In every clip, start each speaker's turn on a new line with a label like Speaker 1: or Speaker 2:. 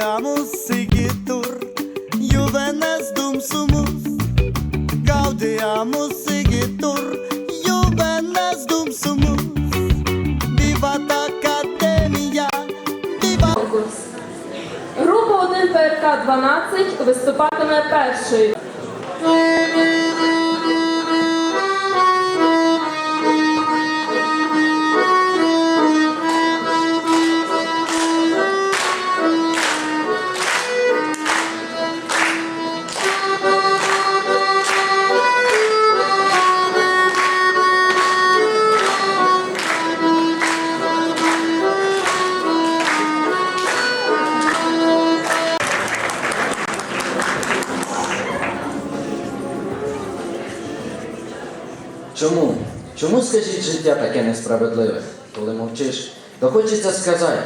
Speaker 1: Gaudiamus sigitur, juvenes dum sumus. Gaudiamus sigitur, juvenes dum sumus. Vivat Academia, vivat.
Speaker 2: Група 1 ПРК 12 виступатиме першою.
Speaker 3: Чому? Скажіть, життя таке несправедливе? Коли мовчиш, то хочеться сказати,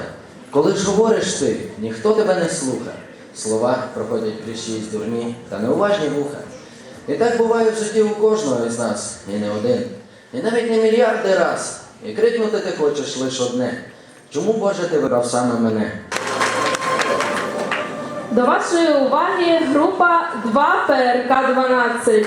Speaker 3: коли ж говориш ти, ніхто тебе не слухає. Слова проходять крізь дурні та неуважні вуха. І так буває в житті у кожного із нас, і не один, і навіть не мільярди раз. І крикнути ти хочеш лише одне. Чому Боже ти вибрав саме мене?
Speaker 2: До вашої уваги група 2 ПРК 12.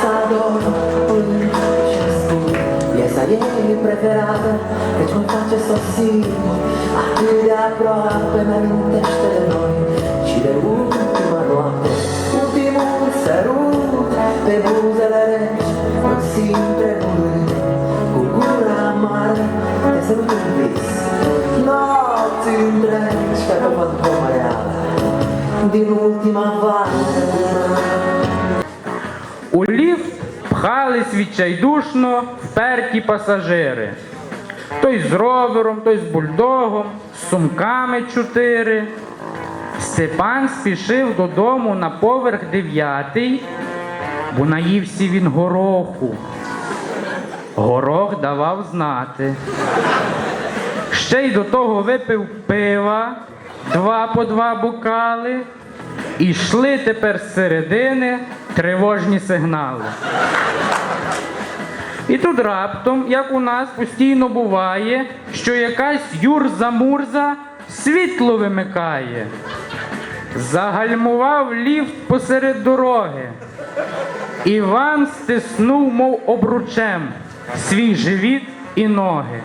Speaker 4: Salvador
Speaker 2: un spun Piesa ei preferată
Speaker 5: Căci mă face să simt Atât de aproape Mi-amintește de noi. Și de ultima noapte Ultimul sărut Pe buzele reci Mă simt tremurând Cu gura mare Te sunt un vis. Nopți întregi Pe pământ reală
Speaker 6: Din ultima vară відчайдушно вперті пасажири. Той з ровером, той з бульдогом, з сумками чотири. Степан спішив додому на поверх дев'ятий, бо наївся він гороху. Горох давав знати. Ще й до того випив пива, два по два бокали, і йшли тепер з середини тривожні сигнали. І тут раптом, як у нас постійно буває, що якась юрза-мурза світло вимикає. Загальмував ліфт посеред дороги. Іван стиснув, мов обручем, свій живіт і ноги.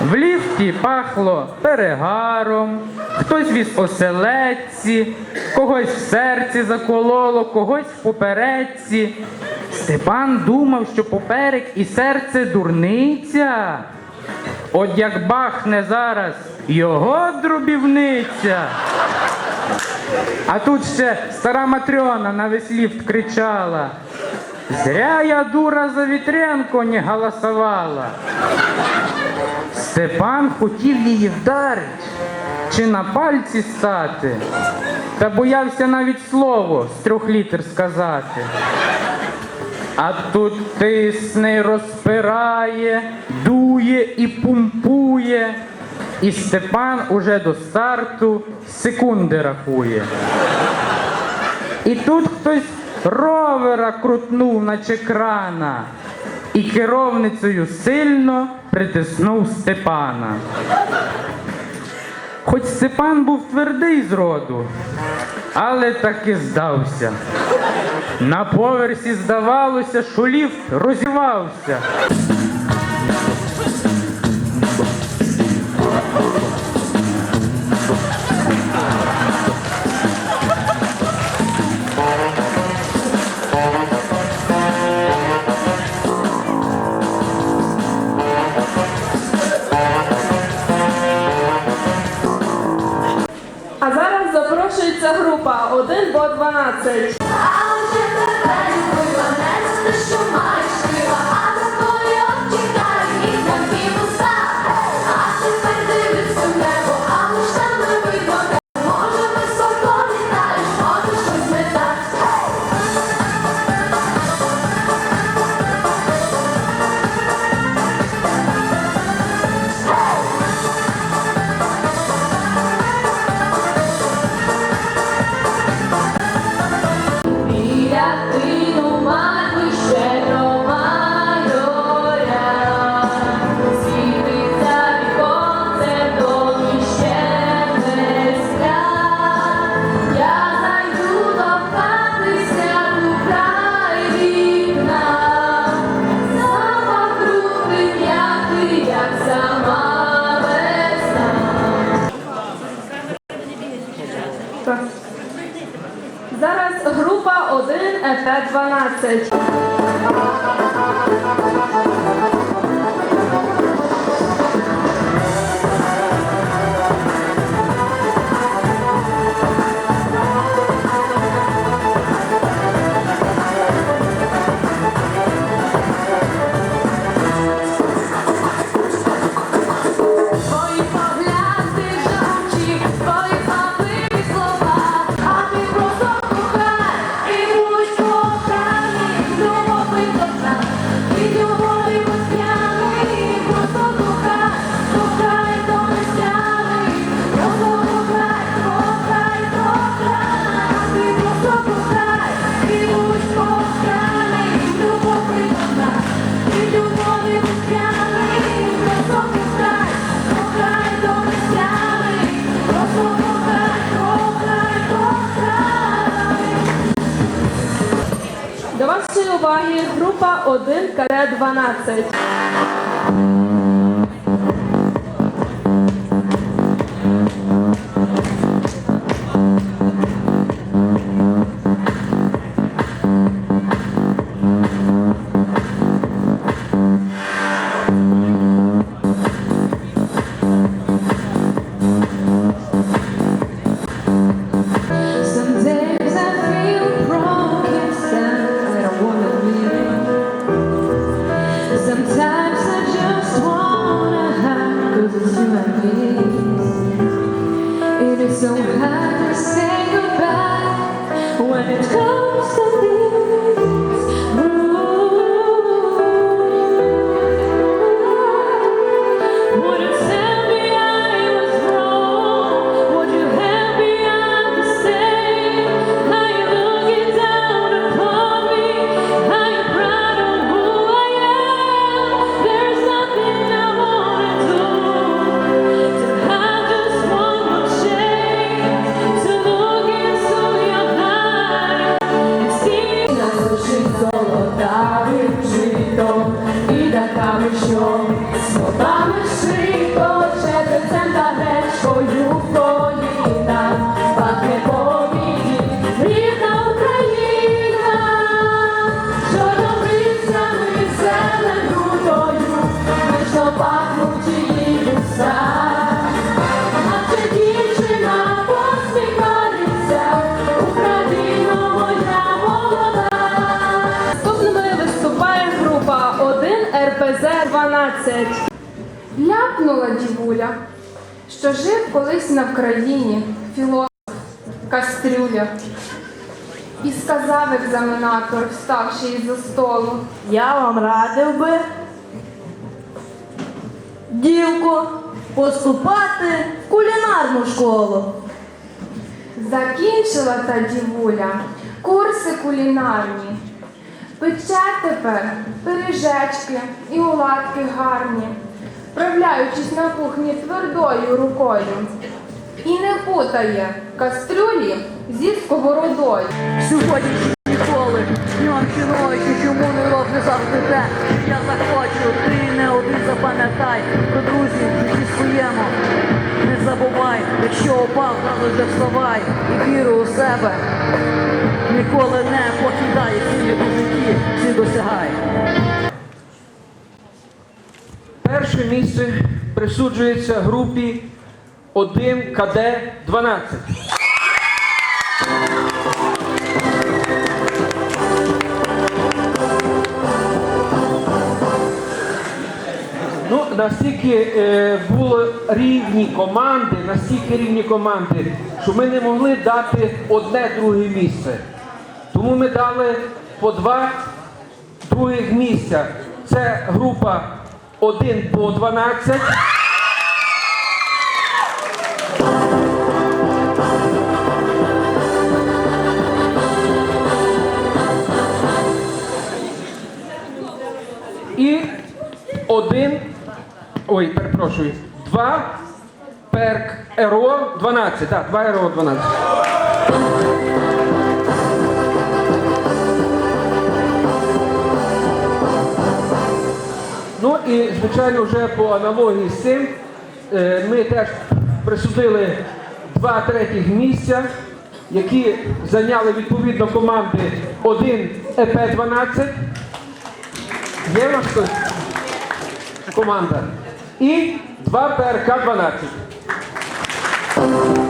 Speaker 6: В ліфті пахло перегаром, хтось віз оселедці, когось в серці закололо, когось в попередці. Степан думав, що поперек і серце дурниця. От як бахне зараз його дробівниця. А тут ще стара Матрьона на весь ліфт кричала. Зря я дура за Вітренко не голосувала. Степан хотів її вдарити чи на пальці стати, та боявся навіть слово з трьох літер сказати. А тут тисне, розпирає, дує і пумпує. І Степан уже до старту секунди рахує. І тут хтось ровера крутнув, наче крана, і керовницею сильно притиснув Степана. Хоч Степан був твердий зроду, але таки здався. На поверсі здавалося, що ліфт розівався.
Speaker 7: Запрошується група 1 до 12. 1 1 КД 12.
Speaker 8: Ляпнула дівуля, що жив колись на Вкраїні філософ Кастрюля. І сказав екзаменатор, вставши із-за столу.
Speaker 9: Я вам радив би, дівко, поступати в кулінарну школу.
Speaker 8: Закінчила та дівуля курси кулінарні. Пече тепер пиріжечки і оладки гарні, вправляючись на кухні твердою рукою. І не путає кастрюлі зі сковородою.
Speaker 9: Сьогодні ніколи, днем чи ночі, чому не роблю завжди те, що я захочу, ти не один запам'ятай, про друзів в житті своєму. Не забувай, якщо опав, зразу же вставай і віру у себе. Ніколи не покидай цілі у житті, всі досягай.
Speaker 10: Перше місце присуджується групі 1 КД 12. Ну, настільки е, були рівні команди, настільки рівні команди, що ми не могли дати одне друге місце. Тому ми дали по два других місця. Це група 1 по 12. І один, ой, перепрошую, два перк РО 12. Так, два РО 12. І, звичайно, вже по аналогії з цим е, ми теж присудили два третіх місця, які зайняли відповідно команди 1 ЕП-12. Є нас команда. І 2 ПРК-12.